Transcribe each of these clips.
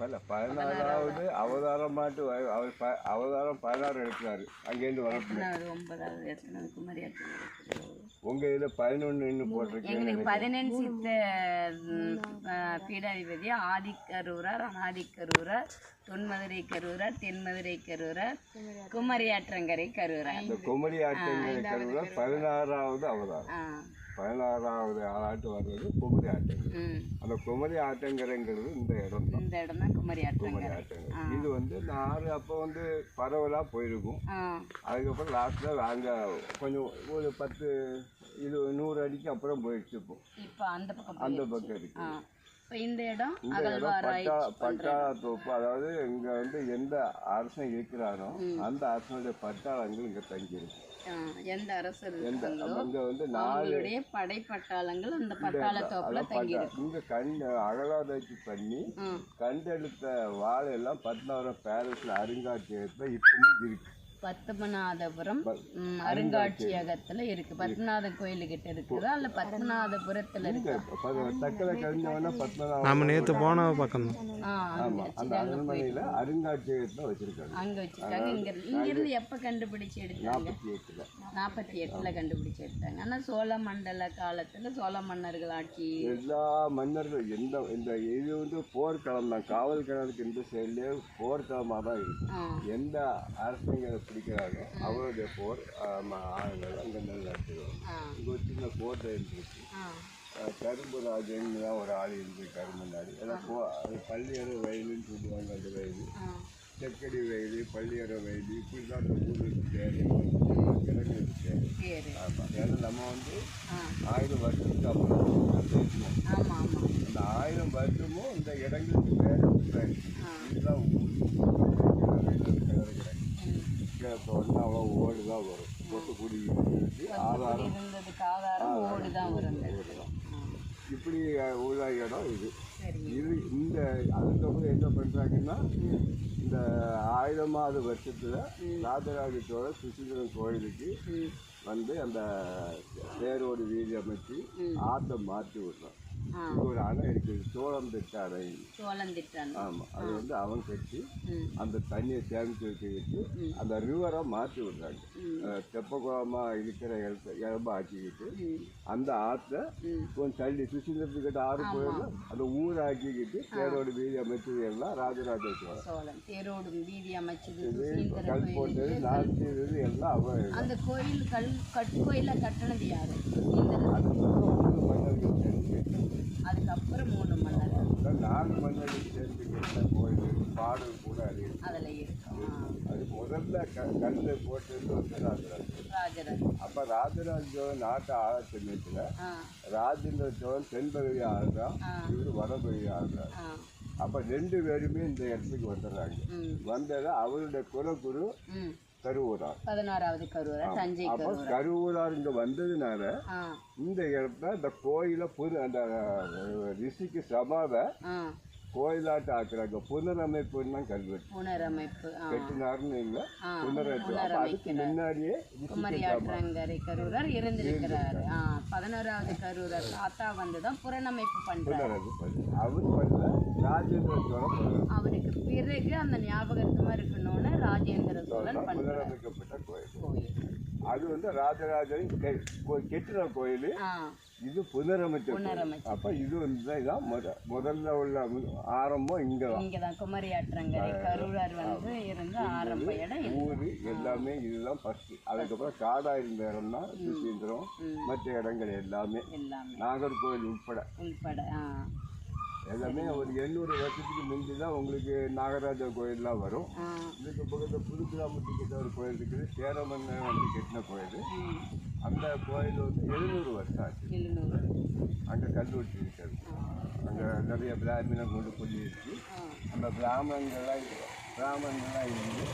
பல பதினாறாவது. அவதாரமாட்டு அவர் ப- அவதாரம் பதினாறு எடுக்கிறாரு. அங்கேருந்து எத்தனாவது ஒன்பதாவது எத்தனாவது குமரி ஆட்டம் இருக்குது உங்க இதுல பதினொன்னு போட்டிருக்கீங்க எங்களுக்கு பதினெண்டு சித்த பீடாதிபதி ஆதிக்கரூரர் அனாதிக்கரூரர் தொன்மதுரை கரூரர் தென்மதுரை கரூரர் குமரியாற்றங்கரை கரூரர் இந்த குமரி கருவில பதினாறாவது அவதாரம். ஆ. பதினாறாவது ஆட்டு வர்றது குமரி ஆட்டங்கள் ம். அந்த குமரி ஆட்டங்கரைங்கிறது இந்த இடம் இந்த இடம் தான் குமரி குமரி ஆற்றங்கரை. ஆட்டங்கரை இது வந்து நாலு அப்போ வந்து பரவலா போயிருக்கும். அதுக்கப்புறம் லாஸ்ட்டில் அங்கே கொஞ்சம் ஒரு பத்து இது நூறு அடிக்கு அப்புறம் போயிடுச்சு இப்போ. அந்த பக்கம் அந்த. பக்கம் இருக்கு இந்த இடம் பட்டா பட்டா தோப்பு அதாவது இங்க வந்து எந்த அரசன் இருக்கிறானோ அந்த அரசனுடைய பட்டாளங்கள் இங்க தங்கியிருக்கு. எந்த அரசர் அவங்களுடைய படை பட்டாளங்கள் அந்த பட்டாள தோப்புல தங்கி இங்க கண் அகலாராய்ச்சி பண்ணி கண்டெடுத்த வாழெல்லாம் பத்மநாபுரம் பேலஸ்ல அருங்காட்சியகத்துல இப்பவும் இருக்கு. பத்மநாதபுரம் அருங்காட்சியகத்துல இருக்கு. பத்மநாத கோயிலுக்கிட்ட இருக்குதா. இல்ல பத்மநாதபுரத்துல இருக்கு. நம்ம நேற்று போன பக்கம் அருங்காட்சியகத்துல வச்சிருக்காங்க. அங்க வச்சிருக்காங்க. இங்க இருந்து இங்க இருந்து எப்ப கண்டுபிடிச்சு எடுத்தாங்க? நாற்பத்தி எட்டுல. நாற்பத்தி எட்டுல கண்டுபிடிச்சு எடுத்தாங்க. ஆனா சோழ மண்டல காலத்துல சோழ மன்னர்கள் ஆட்சி எல்லா மன்னர்கள் எந்த இந்த இது வந்து போர்க்களம் தான். காவல் கிணறுக்கு இந்த சைட்லேயே போர்க்களமாக தான் இருக்கு எந்த அரசங்க பிடிக்கிறாங்க. அவருடைய போர் ஆளுங்கள் அங்கே நெல் நடத்துவாங்க ஆ. இங்கே ஒரு சின்ன கோட்டை இருந்துச்சு. கரும்பு ராஜன் தான் ஒரு ஆள் இருந்து கரும்பு நாடு. எல்லாம் போ அது பள்ளியற வயலுன்னு சொல்லுவாங்க அந்த வயலு. ஆ. செக்கடி வயலு பள்ளியற வயலு இப்படி தான் அந்த ஊருக்கு பேர் கிழங்கு பேர் பேரு ஆமாம் ஏன்னா நம்ம வந்து ஆயிரம் வருஷத்துக்கு அப்புறம் அந்த ஆயிரம் வருஷமும் இந்த இடங்களுக்கு பேர். ஆ. இதுதான் ஊர். கீழே தோண்டினா அவ்வளோ ஓடு தான் வரும். கொத்துக்குடி இருக்கு ஆதாரம். ஓடு தான் வரும். இப்படி உள்ள இடம் இது. இது இந்த அதுக்கப்புறம் என்ன பண்ணுறாங்கன்னா இந்த ஆயிரமாவது வருஷத்தில் ராஜராஜ சோழ சுசீந்திரன் கோயிலுக்கு வந்து அந்த தேரோடு வீதி அமைச்சு ஆற்றை மாற்றி இங்க ஒரு அணை இருக்குது சோழம் திட்ட அணை சோளம் திட்டம் ஆமாம் அது வந்து அவன் கட்டி அந்த தண்ணியை சேமித்து வச்சுக்கிட்டு அந்த ரிவரை மாற்றி விடுறாங்க. அஹ் தெப்பக்குளமாக இருக்கிற இடம்ப ஆக்கிக்கிட்டு அந்த ஆற்றை கொஞ்சம் தள்ளி சுசீந்திரத்துக்கிட்ட ஆறு போயிடலாம் அந்த ஊர் ஆக்கிக்கிட்டு தேரோடு வீதி அமைச்சது எல்லாம் ராஜராஜ சோழன். சோளம் தேரோடும் வீதி அமைச்சது கல் போட்டது நாட்டியது எல்லாம் அவன் அந்த கோயில் கல் கட்கோயில கட்டினது யாரு? அது மன்னர்கள் அதுக்கப்புறம் மூணு மன்னர்கள். இந்த நாலு சேர்ந்து கட்டின கோயில் பாடல் கூட அது இருக்கு. அதுல இருக்கும் ஆ. அது முதல்ல க கல் போட்டது வந்து ராஜராஜ ராஜராஜ அப்போ ராஜராஜ சோழன் நாட்டை ஆள ஆ. ராஜேந்திர சோழன் தென்பகுதி ஆள்றான் ஆ. இவர் வடபகுதி ஆள்றார். ஆ. அப்போ ரெண்டு பேருமே இந்த இடத்துக்கு வந்துடுறாங்க. வந்தது அவருடைய குலகுரு கருவூரார். பதினாறாவது கரூரை தஞ்சை அப்போ கருவூரார். இங்கே வந்ததுனால இந்த இடத்துல இந்த கோயிலை புது அந்த ரிஷிக்கு சமாவை ஆ. கோயிலாட்டு ஆக்குறாங்க புனரமைப்புன்னு கல்வெட்டு புனரமைப்பு கெட்டினார்னு இல்லை புனரமைப்பு. அதுக்கு முன்னாடியே குமரியாற்றங்கரை கரூரர் இருந்திருக்கிறாரு. பதினோராவது கரூரர் தாத்தா வந்து தான் புனரமைப்பு பண்ணு. அவர் பண்ணல. அவருக்கு பிறகு அந்த ஞாபகத்துமா இருக்கணும்னு ராஜேந்திர சோழன் புனரமைக்கப்பட்ட கோயில். அது வந்து ராஜராஜன் கெட்டின கோயில். இது புனரமைச்ச அப்போ இது வந்து இதான் முத முதல்ல உள்ள ஆரம்பம் இங்கே தான். இங்கதான் குமரியாற்றங்கரை கரூரர் வந்து இருந்த ஆரம்ப இடம். ஊர் எல்லாமே இதுதான் ஃபர்ஸ்ட் அதுக்கப்புறம் காடா இருந்த இடம் தான் சுசீந்திரம் மற்ற இடங்கள் எல்லாமே. நாகர்கோவில் உட்பட. உள்பட ஆ. எல்லாமே ஒரு எண்ணூறு வருஷத்துக்கு முந்தி தான் உங்களுக்கு நாகராஜா கோயில்லாம் வரும். இதுக்கு பக்கத்தில் புது கிராமத்துக்கிட்ட ஒரு கோயில் இருக்குது. சேரமன்னன் வந்து கட்டின கோயில். அந்த கோயில் வந்து எழுநூறு வருஷம் ஆச்சு. அங்கே கல்வெட்டு இருக்கிறது அங்கே நிறைய பிராமணர் கொண்டு கொள்ளி இருக்கு ஆ. அந்த பிராமணங்கள்லாம் பிராமணங்கள்லாம் இருந்து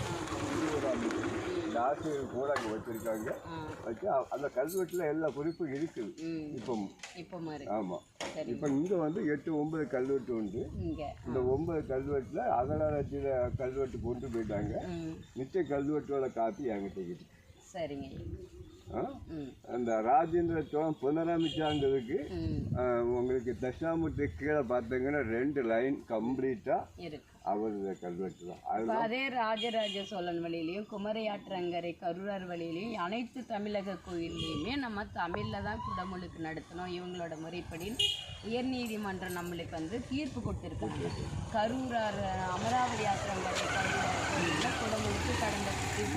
இந்த ஆசிரியர் கூட அங்கே வச்சுருக்காங்க வச்சு அந்த கல்வெட்டில் எல்லா குறிப்பும் இருக்குது இப்போ இப்போ ஆமாம் இப்போ இங்கே வந்து எட்டு ஒன்பது கல்வெட்டு உண்டு. இந்த ஒன்பது கல்வெட்டில் அகலாராட்சியில் கல்வெட்டு கொண்டு போயிட்டாங்க. மிச்ச கல்வெட்டோட காப்பி என்கிட்ட இருக்கு. சரிங்க. அந்த ராஜேந்திர சோழன் புனரமைச்சாங்கிறதுக்கு உங்களுக்கு தட்சிணாமூர்த்தி கீழே பார்த்தீங்கன்னா ரெண்டு லைன் கம்ப்ளீட்டாக இருக்கு. அவரது கல்வெட்டு தான். அது ராஜராஜ சோழன் வழியிலையும் குமரையாற்றங்கரை கரூரார் வழியிலையும் அனைத்து தமிழக கோயில்லையுமே நம்ம தமிழ்ல தான் குடமுழுக்கு நடத்தணும். இவங்களோட முறைப்படி உயர்நீதிமன்றம் நம்மளுக்கு வந்து தீர்ப்பு கொடுத்துருக்காங்க. கரூரார் அமராவதி ஆற்றங்கரை கரூரார் கோயிலில் குடமுழுக்கு கடந்த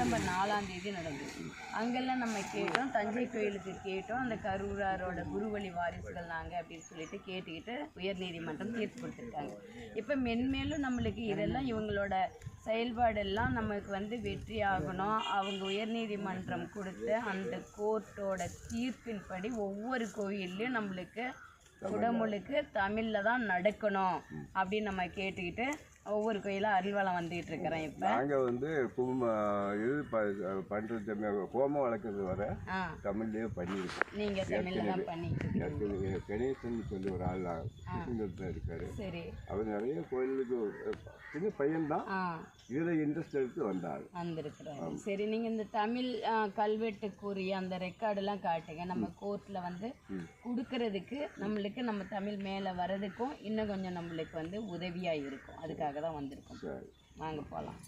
டிசம்பர் நாலாம் தேதி நடந்தது. அங்கெல்லாம் நம்ம கேட்டோம் தஞ்சை கோயிலுக்கு கேட்டோம். அந்த கரூராரோட குருவழி வாரிசுகள் நாங்கள் அப்படின்னு சொல்லிட்டு கேட்டுக்கிட்டு உயர்நீதிமன்றம் தீர்ப்பு கொடுத்துருக்காங்க. இப்போ மென்மேலும் நம்மளுக்கு இதெல்லாம் இவங்களோட செயல்பாடெல்லாம் நமக்கு வந்து வெற்றி ஆகணும். அவங்க உயர்நீதிமன்றம் கொடுத்த அந்த கோர்ட்டோட தீர்ப்பின்படி ஒவ்வொரு கோயில்லையும் நம்மளுக்கு உடம்புக்கு தமிழில் தான் நடக்கணும் அப்படின்னு நம்ம கேட்டுக்கிட்டு ஒவ்வொரு கோயிலாக அருள்வளம் வந்துகிட்டு இருக்கிறேன் இப்போ. நாங்கள் வந்து கும்ப இது ப பண்ணுறது கோமம் வளர்க்குறது வர தமிழ்லேயே பண்ணியிருக்கோம் நீங்கள் தமிழில் தான் பண்ணிட்டு கணேசன் சொல்லி ஒரு ஆள் கிருஷ்ணகிரியில் இருக்காரு. சரி. அவர் நிறைய கோயிலுக்கு சின்ன பையன்தான். ஆ. இதில் இன்ட்ரெஸ்ட் எடுத்து வந்தார். வந்திருக்கிறாரு. சரி நீங்கள் இந்த தமிழ் கல்வெட்டுக்குரிய அந்த ரெக்கார்டெல்லாம் காட்டுங்க. நம்ம கோர்ட்டில் வந்து கொடுக்கறதுக்கு நம்மளுக்கு நம்ம தமிழ் மேலே வர்றதுக்கும் இன்னும் கொஞ்சம் நம்மளுக்கு வந்து உதவியாக இருக்கும். அதுக்காக தான் வந்திருக்கோம். வாங்க போகலாம்